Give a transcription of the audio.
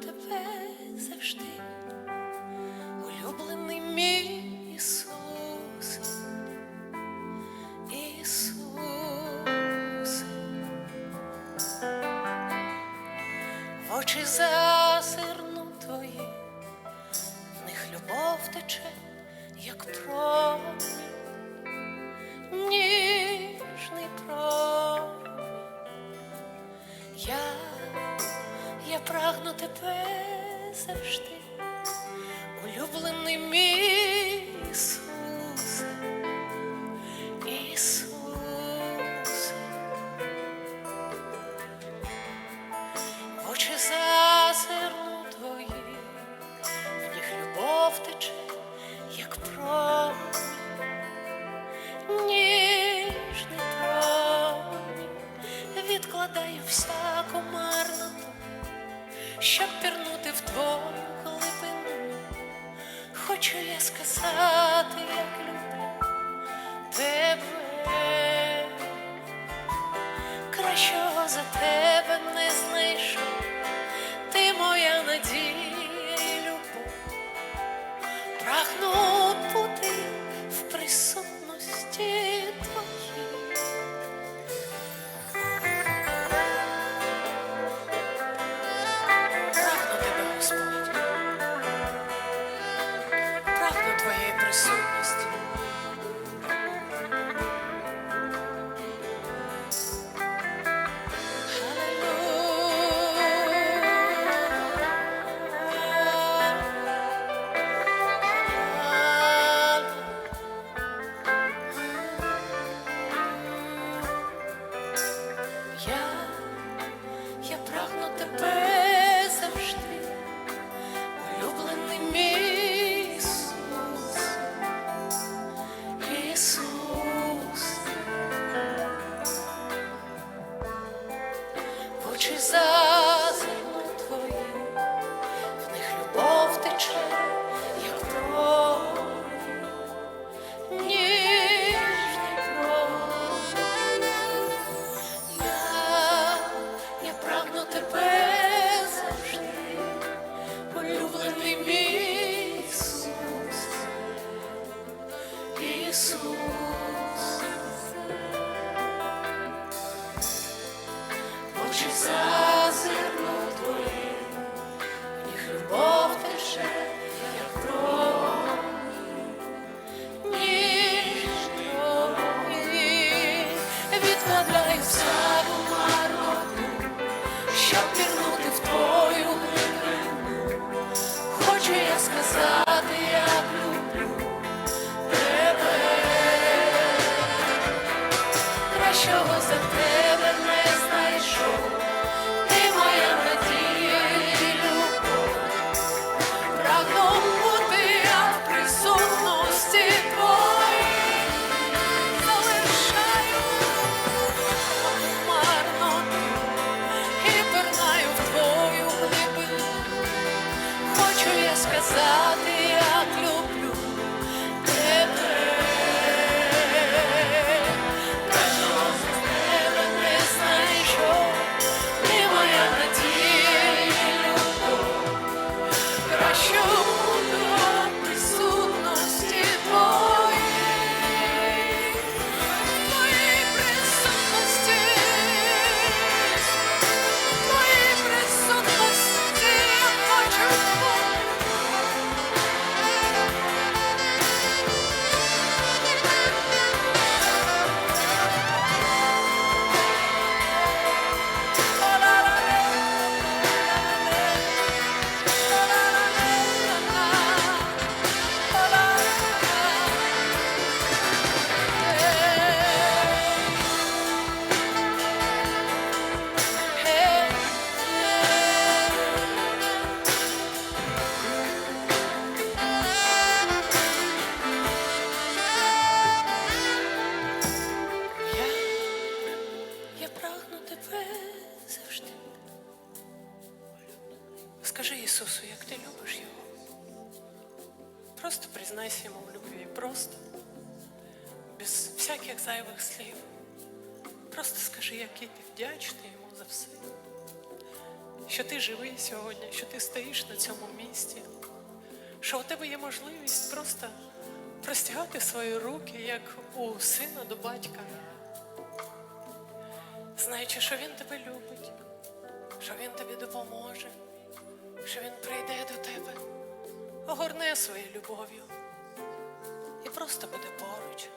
тебе завжди, улюблений мій Ісус, Ісус, в очі зазирну твої, в них любов тече, як про. завжди, улюблений мій. хочу я сказати, як люблю тебе кращого за те. person. Yes. show us the best. Скажи Ісусу, як ти любиш його. Просто признайся йому в любві. Просто, без всяких зайвих слів. Просто скажи, який ти вдячний йому за все, що ти живий сьогодні, що ти стоїш на цьому місці, що у тебе є можливість просто простягати свої руки, як у сина до батька, знаючи, що він тебе любить, що він тобі допоможе що він прийде до тебе, огорне своєю любов'ю і просто буде поруч.